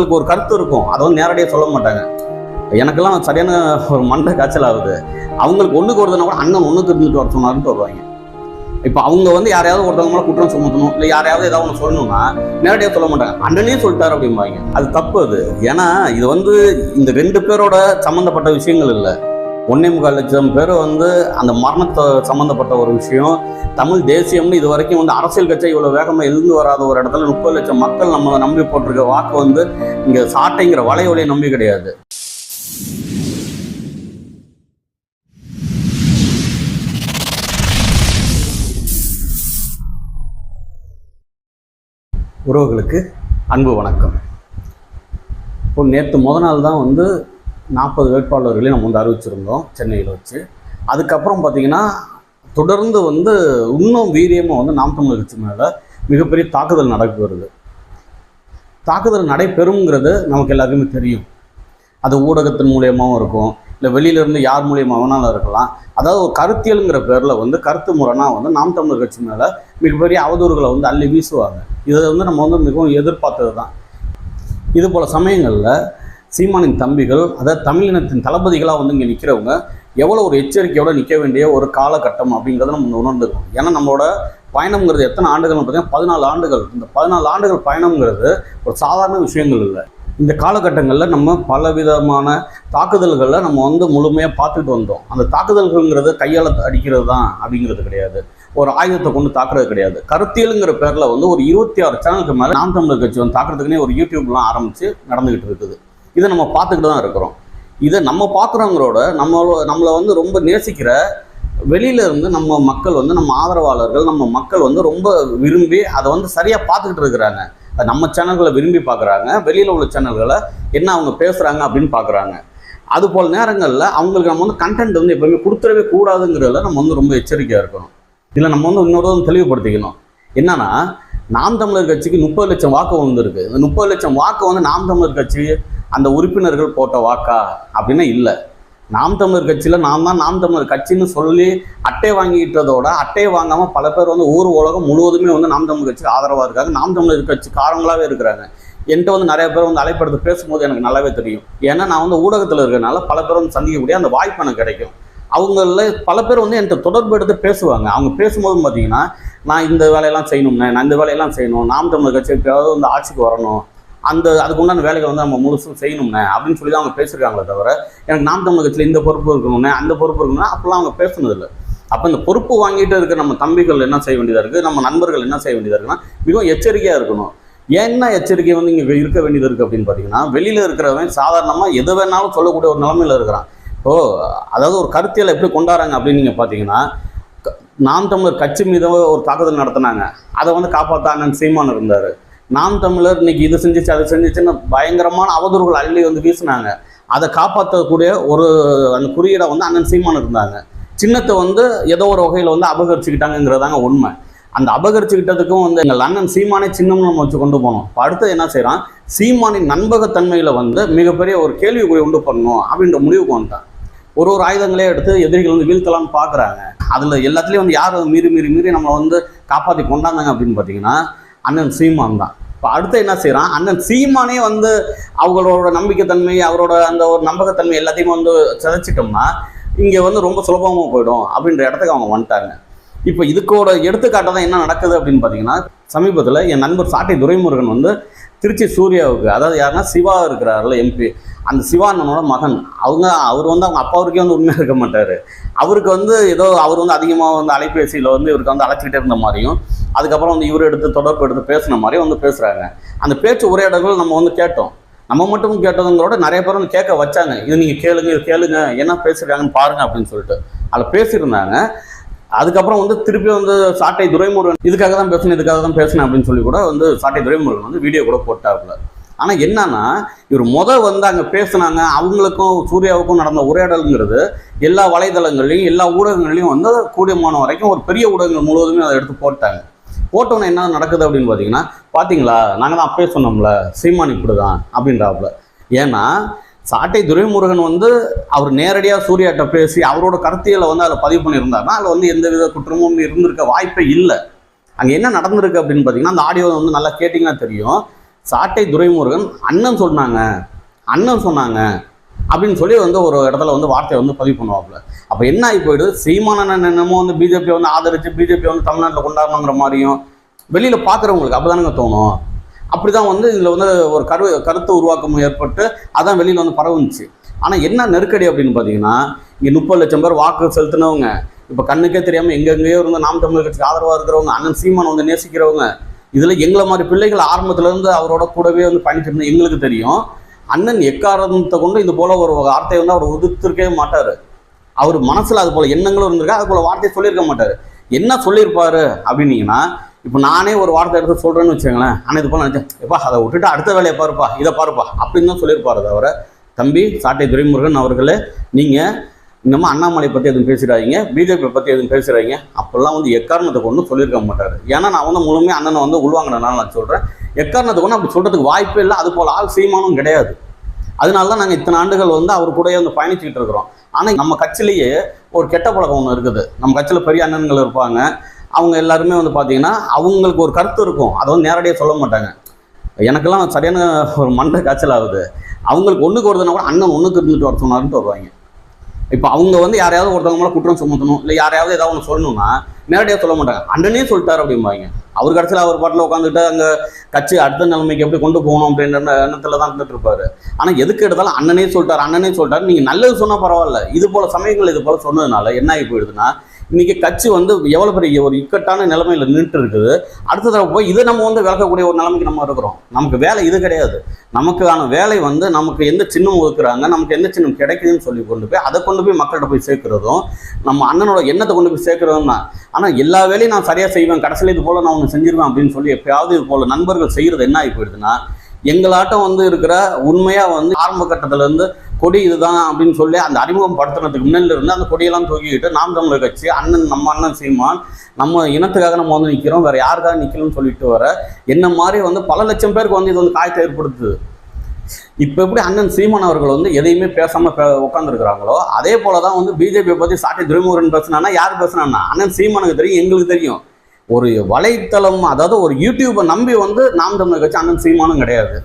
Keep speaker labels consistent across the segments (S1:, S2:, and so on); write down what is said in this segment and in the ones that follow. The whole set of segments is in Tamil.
S1: அவங்களுக்கு ஒரு கருத்து இருக்கும். அதை வந்து நேரடியாக சொல்ல மாட்டாங்க. எனக்கெல்லாம் சரியான ஒரு மண்டை காய்ச்சல் ஆகுது. அவங்களுக்கு ஒன்றுக்கு வருதுன்னா கூட அண்ணன் ஒன்றுக்கு இருந்துட்டு வர சொன்னாருன்னு வருவாங்க. இப்போ அவங்க வந்து யாரையாவது ஒருத்தவங்க மேலே குற்றம் சுமத்தணும் இல்லை யாரையாவது ஏதாவது ஒன்று சொல்லணும்னா நேரடியாக சொல்ல மாட்டாங்க. அண்ணனே சொல்லிட்டாரு அப்படிம்பாங்க. அது தப்பு அது. ஏன்னா இது வந்து இந்த ரெண்டு பேரோட சம்மந்தப்பட்ட விஷயங்கள் இல்லை. ஒன்னே முக்கால் லட்சம் பேர் வந்து அந்த மரணத்தை சம்மந்தப்பட்ட ஒரு விஷயம். தமிழ் தேசியம்னு இது வரைக்கும் வந்து அரசியல் கட்சி இவ்வளோ வேகமாக எழுந்து வராத ஒரு இடத்துல முப்பது லட்சம் மக்கள் நம்ம நம்பி போட்டிருக்க வாக்கு வந்து இங்கே சாட்டைங்கிற வலையொலியை நம்பி கிடையாது. உறவுகளுக்கு அன்பு வணக்கம். இப்போ நேற்று முத நாள் தான் வந்து நாற்பது வேட்பாளர்களையும் நம்ம வந்து அறிவிச்சிருந்தோம் சென்னையில் வச்சு. அதுக்கப்புறம் பார்த்தீங்கன்னா தொடர்ந்து வந்து இன்னும் வீரியமாக வந்து நாம் தமிழர் கட்சி மேலே மிகப்பெரிய தாக்குதல் நடக்கு வருது. தாக்குதல் நடைபெறுங்கிறது நமக்கு எல்லாருக்குமே தெரியும். அது ஊடகத்தின் மூலியமாகவும் இருக்கும் இல்லை வெளியிலேருந்து யார் மூலியமாக வேணாலும் இருக்கலாம். அதாவது ஒரு கருத்தியலுங்கிற பேரில் வந்து கருத்து முறைனா வந்து நாம் தமிழர் கட்சி மேலே மிகப்பெரிய அவதூறுகளை வந்து அள்ளி வீசுவாங்க. இதை வந்து நம்ம வந்து மிகவும் எதிர்பார்த்தது தான் இது போல் சமயங்களில் சீமானின் தம்பிகள் அதாவது தமிழினத்தின் தளபதிகளாக வந்து இங்கே நிற்கிறவங்க எவ்வளோ ஒரு எச்சரிக்கையோடு நிற்க வேண்டிய ஒரு காலகட்டம் அப்படிங்கிறத நம்ம உணர்ந்துக்கணும். ஏன்னா நம்மளோட பயணம்ங்கிறது எத்தனை ஆண்டுகள்னு பார்த்தீங்கன்னா பதினாலு ஆண்டுகள். இந்த பதினாலு ஆண்டுகள் பயணம்ங்கிறது ஒரு சாதாரண விஷயங்கள் இல்லை. இந்த காலகட்டங்களில் நம்ம பலவிதமான தாக்குதல்களை நம்ம வந்து முழுமையாக பார்த்துட்டு வந்தோம். அந்த தாக்குதல்கள்ங்கிறது கையால் அடிக்கிறது தான் அப்படிங்கிறது கிடையாது. ஒரு ஆயுதத்தை கொண்டு தாக்குறது கிடையாது. கருத்தியலுங்கிற பேரில் வந்து ஒரு இருபத்தி ஆறு சேனலுக்கு மேலே நாம் தமிழர் கட்சி வந்து தாக்குறதுக்குனே ஒரு யூடியூப்லாம் ஆரம்பித்து நடந்துக்கிட்டு இருக்குது. இதை நம்ம பார்த்துக்கிட்டு தான் இருக்கிறோம். இதை நம்ம பார்க்குறவங்களோட நம்மளோ நம்மளை வந்து ரொம்ப நேசிக்கிற வெளியில இருந்து நம்ம மக்கள் வந்து நம்ம ஆதரவாளர்கள் நம்ம மக்கள் வந்து ரொம்ப விரும்பி அதை வந்து சரியாக பார்த்துக்கிட்டு இருக்கிறாங்க. அதை நம்ம சேனல்களை விரும்பி பார்க்குறாங்க. வெளியில் உள்ள சேனல்களை என்ன அவங்க பேசுகிறாங்க அப்படின்னு பார்க்குறாங்க. அது போல் நேரங்களில் அவங்களுக்கு நம்ம வந்து கண்டென்ட் வந்து எப்பவுமே கொடுத்துடவே கூடாதுங்கிறதுல நம்ம வந்து ரொம்ப எச்சரிக்கையாக இருக்கணும். இதில் நம்ம வந்து இன்னொரு தெளிவுபடுத்திக்கணும். என்னன்னா நாம் தமிழர் கட்சிக்கு முப்பது லட்சம் வாக்கு வந்திருக்கு. இந்த முப்பது லட்சம் வாக்கு வந்து நாம் தமிழர் கட்சி அந்த உறுப்பினர்கள் போட்ட வாக்கா? அப்படின்னா இல்லை. நாம் தமிழர் கட்சியில் நாம் தான் நாம் தமிழர் கட்சின்னு சொல்லி அட்டை வாங்கிக்கிட்டதோட அட்டையை வாங்காமல் பல பேர் வந்து ஊர் உலகம் முழுவதுமே வந்து நாம் தமிழர் கட்சிக்கு ஆதரவாக இருக்காங்க. நாம் தமிழர் கட்சி காரங்களாகவே இருக்கிறாங்க. என்கிட்ட வந்து நிறைய பேர் வந்து அலைப்படுத்து பேசும்போது எனக்கு நல்லாவே தெரியும். ஏன்னா நான் வந்து ஊடகத்தில் இருக்கிறனால பல பேர் வந்து சந்திக்கக்கூடிய அந்த வாய்ப்பு எனக்கு கிடைக்கும். அவங்கள பல பேர் வந்து என்கிட்ட தொடர்பு எடுத்து பேசுவாங்க. அவங்க பேசும்போது பார்த்தீங்கன்னா நான் இந்த வேலையெல்லாம் செய்யணும்னே நான் இந்த வேலையெல்லாம் செய்யணும் நாம் தமிழர் கட்சி எப்பயாவது வந்து ஆட்சிக்கு வரணும் அந்த அதுக்கு உண்டான வேலைகளை வந்து நம்ம முழுசும் செய்யணும்னு அப்படின்னு சொல்லி தான் அவங்க பேசியிருக்காங்களே தவிர எனக்கு நாம் தமிழர் கட்சியில் இந்த பொறுப்பு இருக்கணும்னு அந்த பொறுப்பு இருக்கணும்னு அப்போல்லாம் அவங்க பேசுனதில்லை. அப்போ இந்த பொறுப்பு வாங்கிட்டு இருக்கிற நம்ம தம்பிகள் என்ன செய்ய வேண்டியதாக இருக்குது நம்ம நண்பர்கள் என்ன செய்ய வேண்டியதாக இருக்குன்னா மிகவும் எச்சரிக்கையாக இருக்கணும். என்ன எச்சரிக்கை வந்து இங்கே இருக்க வேண்டியது இருக்குது அப்படின்னு பார்த்தீங்கன்னா வெளியில் இருக்கிறவன் சாதாரணமாக எது வேணாலும் சொல்லக்கூடிய ஒரு நிலமையில இருக்கிறான். ஓ அதாவது ஒரு கருத்தியலை எப்படி கொண்டாடுறாங்க அப்படின்னு நீங்கள் பார்த்தீங்கன்னா க- நாம் தமிழர் கட்சி மீது ஒரு தாக்குதல் நடத்தினாங்க. அதை வந்து காப்பாற்றாங்கன்னு சீமான் இருந்தார். நாம் தமிழர் இன்னைக்கு இது செஞ்சுச்சு அது செஞ்சிச்சுன்னு பயங்கரமான அவதூறுகள் அள்ளி வந்து வீசினாங்க. அதை காப்பாற்றக்கூடிய ஒரு அந்த குறியீடை வந்து அண்ணன் சீமான் இருந்தாங்க. சின்னத்தை வந்து ஏதோ ஒரு வகையில் வந்து அபகரிச்சுக்கிட்டாங்கிறதாங்க உண்மை. அந்த அபகரிச்சுக்கிட்டதுக்கும் வந்து எங்கள் அண்ணன் சீமானே சின்னம்னு நம்ம வச்சு கொண்டு போனோம். இப்போ அடுத்து என்ன செய்கிறான் சீமானின் நண்பகத்தன்மையில் வந்து மிகப்பெரிய ஒரு கேள்விக்குறி உண்டு பண்ணணும் அப்படின்ற முடிவுக்கு வந்துட்டான். ஒரு ஒரு ஆயுதங்களே எடுத்து எதிரிகள் வந்து வீழ்த்தலாம்னு பார்க்குறாங்க அதில் எல்லாத்துலேயும் வந்து யார் மீறி மீறி மீறி நம்மளை வந்து காப்பாற்றி கொண்டாந்தாங்க அப்படின்னு பார்த்தீங்கன்னா அண்ணன் சீமான் தான். இப்போ அடுத்து என்ன செய்கிறான் அண்ணன் சீமானே வந்து அவங்களோட நம்பிக்கைத்தன்மை அவரோட அந்த ஒரு நம்பகத்தன்மை எல்லாத்தையும் வந்து சிதைச்சிட்டோம்னா இங்கே வந்து ரொம்ப சுலபமாக போயிடும் அப்படின்ற இடத்துக்கு அவங்க வந்துட்டாங்க. இப்போ இதுக்கோட எடுத்துக்காட்டாக தான் என்ன நடக்குது அப்படின்னு பார்த்தீங்கன்னா சமீபத்தில் என் நண்பர் சாட்டை துரைமுருகன் வந்து திருச்சி சூர்யாவுக்கு அதாவது யாருன்னா சிவா இருக்கிறாருல எம்பி அந்த சிவா அண்ணனோட மகன். அவங்க அவர் வந்து அவங்க அப்பாவுக்கே வந்து உண்மையாக இருக்க மாட்டார். அவருக்கு வந்து ஏதோ அவர் வந்து அதிகமாக வந்து அலைபேசியில் வந்து இவருக்கு வந்து அழைச்சிக்கிட்டே இருந்த மாதிரியும் அதுக்கப்புறம் வந்து இவர் எடுத்து தொடர்பு எடுத்து பேசின மாதிரியும் வந்து பேசுகிறாங்க அந்த பேச்சு உரையாடல்கள் நம்ம வந்து கேட்டோம். நம்ம மட்டும் கேட்டதுங்களோட நிறைய பேர் வந்து கேட்க வச்சாங்க. இது நீங்கள் கேளுங்க இது கேளுங்க என்ன பேசுகிறாங்கன்னு பாருங்க அப்படின்னு சொல்லிட்டு. அதில் பேசியிருந்தாங்க. அதுக்கப்புறம் வந்து திருப்பி வந்து சாட்டை துரைமுருகன் இதுக்காக தான் பேசணும் இதுக்காக தான் பேசணும் அப்படின்னு சொல்லி கூட வந்து சாட்டை துரைமுருகன் வந்து வீடியோ கூட போட்டாப்புல. ஆனால் என்னன்னா இவர் முதல் வந்து அங்கே பேசுனாங்க அவங்களுக்கும் சூர்யாவுக்கும் நடந்த உரையாடலுங்கிறது எல்லா வலைதளங்கள்லையும் எல்லா ஊடகங்கள்லையும் வந்து கூடியமான வரைக்கும் ஒரு பெரிய ஊடகங்கள் முழுவதுமே அதை எடுத்து போட்டாங்க. போட்டோன்னே என்ன நடக்குது அப்படின்னு பார்த்தீங்கன்னா பார்த்தீங்களா நாங்கள் தான் அப்பயே சொன்னோம்ல சீமான் இப்படி தான் அப்படின்றாப்புல. ஏன்னா சாட்டை துரைமுருகன் வந்து அவர் நேரடியாக சூர்யாட்ட பேசி அவரோட கருத்தியலை வந்து அதில் பதிவு பண்ணியிருந்தாருன்னா அதில் வந்து எந்த வித குற்றமும் இருந்திருக்க வாய்ப்பே இல்லை. அங்கே என்ன நடந்திருக்கு அப்படின்னு பார்த்தீங்கன்னா அந்த ஆடியோ வந்து நல்லா கேட்டிங்கன்னா தெரியும். சாட்டை துரைமுருகன் அண்ணன் சொன்னாங்க அண்ணன் சொன்னாங்க அப்படின்னு சொல்லி வந்து ஒரு இடத்துல வந்து வார்த்தையை வந்து பதிவு பண்ணுவாப்புல. அப்போ என்ன ஆகி போயிடுது? சீமானன் என்னமோ வந்து பிஜேபி வந்து ஆதரித்து பிஜேபி வந்து தமிழ்நாட்டில் கொண்டாடணுங்கிற மாதிரியும் வெளியில் பார்க்குறவங்களுக்கு அப்படிதானுங்க தோணும். அப்படி தான் வந்து இதில் வந்து ஒரு கரு கருத்து உருவாக்கம் ஏற்பட்டு அதான் வெளியில் வந்து பரவுச்சு ஆனால் என்ன நெருக்கடி அப்படின்னு பார்த்தீங்கன்னா இங்கே முப்பது லட்சம் பேர் வாக்கு செலுத்தினவங்க இப்போ கண்ணுக்கே தெரியாமல் எங்கெங்கேயோ இருந்து நாம் தமிழ் கட்சிக்கு ஆதரவாக இருக்கிறவங்க அண்ணன் சீமான் வந்து நேசிக்கிறவங்க இதில் எங்களை மாதிரி பிள்ளைகள் ஆரம்பத்துலேருந்து அவரோட கூடவே வந்து பயணிச்சிருந்தோம் எங்களுக்கு தெரியும். அண்ணன் எக்காரணத்தை கொண்டு இது போல் ஒரு வார்த்தையை வந்து அவர் உதிர்த்திருக்கவே மாட்டார். அவர் மனசில் அது போல் எண்ணங்களும் இருந்திருக்கா அது போல வார்த்தையை சொல்லியிருக்க மாட்டார். என்ன சொல்லியிருப்பாரு அப்படின்னீங்கன்னா இப்போ நானே ஒரு வார்த்தை எடுத்து சொல்கிறேன்னு வச்சுக்கங்களேன். ஆனால் இது போல் நினச்சேன் எப்பா அதை விட்டுட்டு அடுத்த வேலையை பாருப்பா இதை பாருப்பா அப்படின்னு தான் சொல்லியிருப்பாரு தவிர தம்பி சாட்டை துரைமுருகன் அவர்களே நீங்கள் இன்னமும் அண்ணாமலை பற்றி எதுவும் பேசிடாதீங்க. பிஜேபி பற்றி எதுவும் பேசுகிறாங்க அப்போல்லாம் வந்து எக்காரணத்தை கொண்டு சொல்லியிருக்க மாட்டார். ஏன்னா நான் வந்து முழுமையாக அண்ணனை வந்து உள்வாங்கினால நான் சொல்கிறேன் எக்காரணத்தை கொண்டு அப்படி சொல்கிறதுக்கு வாய்ப்பே இல்லை. அது போல் ஆள் சீமானும் கிடையாது. அதனால தான் நாங்கள் இத்தனை ஆண்டுகள் வந்து அவர் கூடயே வந்து பயணிச்சுக்கிட்டு இருக்கிறோம். ஆனால் நம்ம கட்சியிலேயே ஒரு கெட்ட பழக்கம் ஒன்று இருக்குது. நம்ம கட்சியில் பெரிய அண்ணன்கள் இருப்பாங்க. அவங்க எல்லாருமே வந்து பார்த்தீங்கன்னா அவங்களுக்கு ஒரு கருத்து இருக்கும். அதை வந்து நேரடியாக சொல்ல மாட்டாங்க. எனக்கெல்லாம் சரியான ஒரு மண்டை காய்ச்சல் ஆகுது. அவங்களுக்கு ஒன்றுக்கு வருதுன்னா கூட அண்ணன் ஒன்றுக்கு இருந்துட்டு வர சொன்னாருன்ட்டு வருவாங்க. இப்போ அவங்க வந்து யாரையாவது ஒருத்தவங்க மேலே குற்றம் சுமத்தணும் இல்லை யாரையாவது ஏதாவது ஒன்று சொல்லணும்னா நேரடியாக சொல்ல மாட்டாங்க. அண்ணனே சொல்லிட்டார் அப்படிம்பாங்க. அவர் கடைசியில் அவர் பாட்டில் உட்காந்துட்டு அங்கே கட்சி அடுத்த நிலைமைக்கு எப்படி கொண்டு போகணும் அப்படின்ற எண்ணத்தில் தான் இருந்துட்டு இருப்பாரு ஆனால் எதுக்கு எடுத்தாலும் அண்ணனே சொல்லிட்டார் அண்ணனே சொல்லிட்டார். நீங்கள் நல்லது சொன்னால் பரவாயில்ல. இது போல சமயங்கள் இது போல் சொன்னதுனால என்ன ஆகி போயிடுதுன்னா இன்னைக்கு கட்சி வந்து எவ்வளோ பெரிய ஒரு இக்கட்டான நிலைமையில் நின்றுட்டு இருக்குது அடுத்த தடவை போய் இதை நம்ம வந்து விளக்கக்கூடிய ஒரு நிலைமைக்கு நம்ம இருக்கிறோம். நமக்கு வேலை இது கிடையாது. நமக்கான வேலை வந்து நமக்கு எந்த சின்னம் ஒதுக்குறாங்க நமக்கு எந்த சின்னம் கிடைக்குதுன்னு சொல்லி கொண்டு போய் அதை கொண்டு போய் மக்கள்கிட்ட போய் சேர்க்கிறதும் நம்ம அண்ணனோட எண்ணத்தை கொண்டு போய் சேர்க்கிறதும் தான். ஆனால் எல்லா வேலையும் நான் சரியாக செய்வேன் கடைசியில் இது போல் நான் ஒன்று செஞ்சிருவேன் அப்படின்னு சொல்லி எப்பயாவது இது போல் நண்பர்கள் செய்கிறது என்ன ஆகி போயிடுதுன்னா எங்களாட்டம் வந்து இருக்கிற உண்மையாக வந்து ஆரம்ப கட்டத்திலேருந்து கொடி இதுதான் அப்படின்னு சொல்லி அந்த அறிமுகம் படுத்துறதுக்கு முன்னில இருந்து அந்த கொடியெல்லாம் தூக்கிக்கிட்டு நாம் தமிழர் கட்சி அண்ணன் நம்ம அண்ணன் சீமான் நம்ம இனத்துக்காக நம்ம வந்து நிற்கிறோம் வேற யாருக்காக நிற்கணும்னு சொல்லிட்டு வர என்ன மாதிரி வந்து பல லட்சம் பேருக்கு வந்து இது வந்து காயத்தை ஏற்படுத்துது. இப்போ எப்படி அண்ணன் சீமான் அவர்கள் வந்து எதையுமே பேசாமல் உட்காந்துருக்கிறாங்களோ அதே போல தான் வந்து பிஜேபியை பற்றி சாட்டி துரைமுருகன் பேசுனானா யார் பேசுனான்னா அண்ணன் சீமானுக்கு தெரியும் எங்களுக்கு தெரியும். ஒரு வலைத்தளம் அதாவது ஒரு யூடியூப்பை நம்பி வந்து நாம் தமிழர் கட்சி அண்ணன் சீமானும் கிடையாது.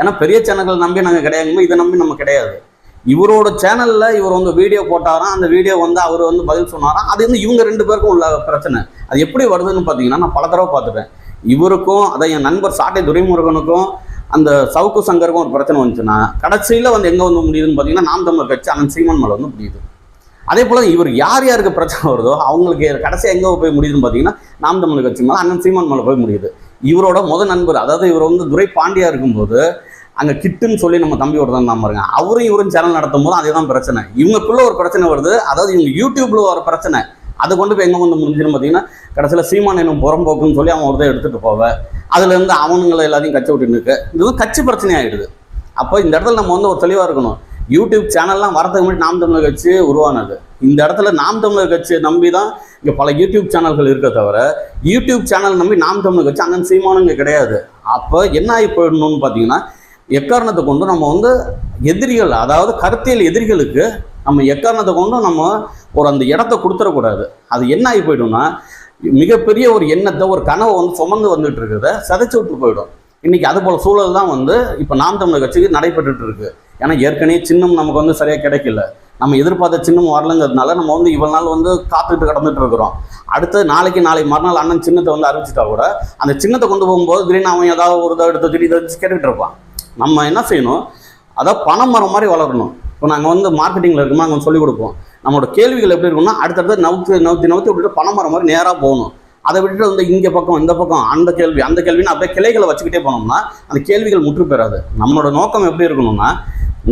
S1: ஏன்னா பெரிய சேனல்கள் நம்பி நாங்கள் கிடையாதுமோ இதை நம்பி நம்ம கிடையாது. இவரோட சேனல்ல இவர் வந்து வீடியோ போட்டாராம் அந்த வீடியோ வந்து அவர் வந்து பதில் சொன்னாராம் அது வந்து இவங்க ரெண்டு பேருக்கும் உள்ள பிரச்சனை. அது எப்படி வருதுன்னு பார்த்தீங்கன்னா நான் பல தடவை பார்த்துட்டேன். இவருக்கும் அதை என் நண்பர் சாட்டை துரைமுருகனுக்கும் அந்த சவுக்கு சங்கருக்கும் ஒரு பிரச்சனை வந்துச்சுன்னா கடைசியில் வந்து எங்கே வந்து முடியுதுன்னு பார்த்தீங்கன்னா நாம் தமிழர் கட்சி அண்ணன் சீமான் மேலே வந்து முடியுது. அதே போல் இவர் யார் யாருக்கு பிரச்சனை வருதோ அவங்களுக்கு கடைசி எங்கே போய் முடியுதுன்னு பார்த்தீங்கன்னா நாம் தமிழ் கட்சி மேலே அண்ணன் சீமான் மேலே போய் முடியுது. இவரோட முத நண்பர் அதாவது இவர் வந்து துரை பாண்டியா இருக்கும்போது அங்கே கிட்டுன்னு சொல்லி நம்ம தம்பி ஒருத்தன் தான் பாருங்க. அவரும் இவரும் சேனல் நடத்தும் போது அதே தான் பிரச்சனை. இவங்களுக்குள்ள ஒரு பிரச்சனை வருது. அதாவது இவங்க யூடியூப்ல ஒரு பிரச்சனை. அதை கொண்டு போய் எங்கே வந்து முடிஞ்சுன்னு பார்த்தீங்கன்னா கடைசியில் சீமான் என்னும் புறம்போக்குன்னு சொல்லி அவன் ஒருத்தர் எடுத்துகிட்டு போவேன் அதுலேருந்து அவனுங்களை எல்லாத்தையும் கச்சி விட்டு நிற்கு இது வந்து கட்சி பிரச்சனை ஆகிடுது அப்போ இந்த இடத்துல நம்ம வந்து ஒரு தெளிவாக இருக்கணும். யூடியூப் சேனல்லாம் வரதுக்கு முன்னாடி நாம் தமிழர் கட்சி உருவானது. இந்த இடத்துல நாம் தமிழர் கட்சியை நம்பி தான் இங்கே பல யூடியூப் சேனல்கள் இருக்க தவிர யூடியூப் சேனல் நம்பி நாம் தமிழர் கட்சி அண்ணன் சீமானுங்க இங்கே கிடையாது. அப்போ என்ன ஆகி போயிடணும்னு பார்த்தீங்கன்னா எக்காரணத்தை கொண்டு நம்ம வந்து எதிரிகள் அதாவது கருத்தியல் எதிரிகளுக்கு நம்ம எக்காரணத்தை கொண்டு நம்ம ஒரு அந்த இடத்த கொடுத்துடக்கூடாது. அது என்ன ஆகி போயிடும்னா மிகப்பெரிய ஒரு எண்ணத்தை ஒரு கனவை வந்து சுமந்து வந்துட்டு இருக்கிறத சதைச்சு விட்டு போயிடும். இன்னைக்கு அது போல சூழல் தான் வந்து இப்போ நாம் தமிழர் கட்சிக்கு நடைபெற்றுட்டு இருக்கு. ஏன்னா ஏற்கனவே சின்னம் நமக்கு வந்து சரியாக கிடைக்கல. நம்ம எதிர்பார்த்த சின்னம் வரலங்கிறதுனால நம்ம வந்து இவ்வளோ நாள் வந்து காத்துட்டு கடந்துட்டு இருக்கிறோம். அடுத்து நாளைக்கு நாளை மறுநாள் அண்ணன் சின்னத்தை வந்து அறிவிச்சிட்டா கூட அந்த சின்னத்தை கொண்டு போகும்போது திடீர்னு அவன் ஏதாவது ஒரு இதை எடுத்து திடீர் வச்சு கேட்டுக்கிட்டு இருப்பான். நம்ம என்ன செய்யணும்? அதாவது பணம் மரம் மாதிரி வளரணும். இப்போ நாங்கள் வந்து மார்க்கெட்டிங்கில் இருக்கோமா நாங்கள் சொல்லிக் கொடுப்போம். நம்மளோட கேள்விகள் எப்படி இருக்கும்னா அடுத்தடுத்து நவுத்து நவுத்தி நவுத்தி விட்டுட்டு பணம் மரம் மாதிரி நேராக போகணும். அதை விட்டுட்டு வந்து இங்கே பக்கம் இந்த பக்கம் அந்த கேள்வி அந்த கேள்வின்னு அப்படியே கிளைகளை வச்சுக்கிட்டே போனோம்னா அந்த கேள்விகள் முற்று பெறாது. நம்மளோட நோக்கம் எப்படி இருக்கணும்னா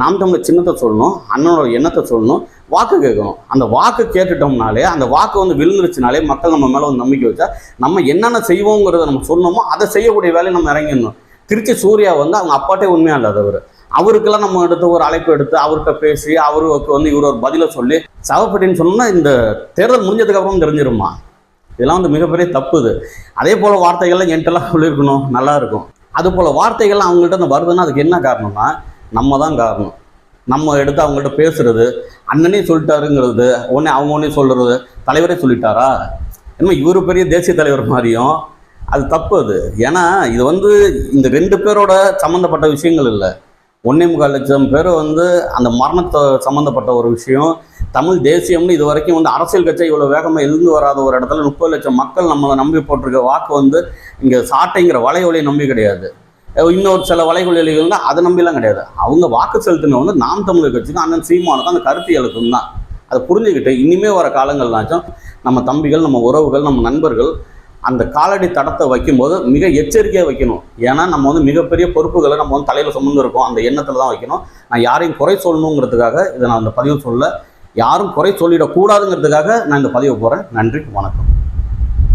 S1: நாம் தமிழ் சின்னத்தை சொல்லணும் அண்ணனோட எண்ணத்தை சொல்லணும் வாக்கு கேட்கணும். அந்த வாக்கு கேட்டுட்டோம்னாலே அந்த வாக்கு வந்து விழுந்துருச்சுனாலே மக்கள் நம்ம மேலே வந்து நம்பிக்கை வச்சா நம்ம என்னென்ன செய்வோங்கிறத நம்ம சொன்னோமோ அதை செய்யக்கூடிய வேலையை நம்ம இறங்கிடணும். திருச்சி சூர்யா வந்து அவங்க அப்பாட்டே உண்மையாக இல்லாதவர் அவருக்கெல்லாம் நம்ம எடுத்து ஒரு அழைப்பு எடுத்து அவர்கிட்ட பேசி அவருக்கு வந்து இவர் ஒரு பதிலை சொல்லி சவப்பட்டின்னு சொன்னோம்னா இந்த தேர்தல் முடிஞ்சதுக்கப்புறம் தெரிஞ்சிருமா? இதெல்லாம் வந்து மிகப்பெரிய தப்பு இது. அதே போல் வார்த்தைகள்லாம் என்கிட்டலாம் சொல்லியிருக்கணும் நல்லாயிருக்கும் அது போல் வார்த்தைகள்லாம் அவங்கள்ட்ட அந்த வருதுன்னா அதுக்கு என்ன காரணம்னா நம்ம தான் காரணம். நம்ம எடுத்து அவங்கள்ட்ட பேசுறது அண்ணனே சொல்லிட்டாருங்கிறது உடனே அவங்க ஒன்றே சொல்கிறது தலைவரே சொல்லிட்டாரா? என்ன இவர் பெரிய தேசிய தலைவர் மாதிரியும் அது தப்பு அது. ஏன்னா இது வந்து இந்த ரெண்டு பேரோட சம்மந்தப்பட்ட விஷயங்கள் இல்லை. ஒன்னே முக்கால் லட்சம் பேர் வந்து அந்த மரணத்தை சம்மந்தப்பட்ட ஒரு விஷயம். தமிழ் தேசியம்னு இது வரைக்கும் வந்து அரசியல் கட்சி இவ்வளோ வேகமாக எழுந்து வராத ஒரு இடத்துல முப்பது லட்சம் மக்கள் நம்மளை நம்பி போட்டிருக்க வாக்கு வந்து இங்கே சாட்டைங்கிற வலையொலியை நம்பி கிடையாது. இன்னொரு சில வலைகொலிகள்னா அதை நம்பிலாம் கிடையாது. அவங்க வாக்கு செலுத்தின வந்து நாம் தமிழர் கட்சிக்கும் அண்ணன் சீமானுக்கும் அந்த கருத்தியலுக்கும் தான். அதை புரிஞ்சுக்கிட்டு இனிமே வர காலங்கள்னாச்சும் நம்ம தம்பிகள் நம்ம உறவுகள் நம்ம நண்பர்கள் அந்த காலடி தடத்தை வைக்கும்போது மிக எச்சரிக்கையாக வைக்கணும். ஏன்னா நம்ம வந்து மிகப்பெரிய பொறுப்புகளை நம்ம வந்து தலையில் சுமந்து இருக்கோம். அந்த எண்ணத்தில் தான் வைக்கணும். நான் யாரையும் குறை சொல்லணுங்கிறதுக்காக இதை நான் அந்த பதிவு சொல்ல யாரும் குறை சொல்லிடக்கூடாதுங்கிறதுக்காக நான் இந்த பதிவு போகிறேன் நன்றி வணக்கம்.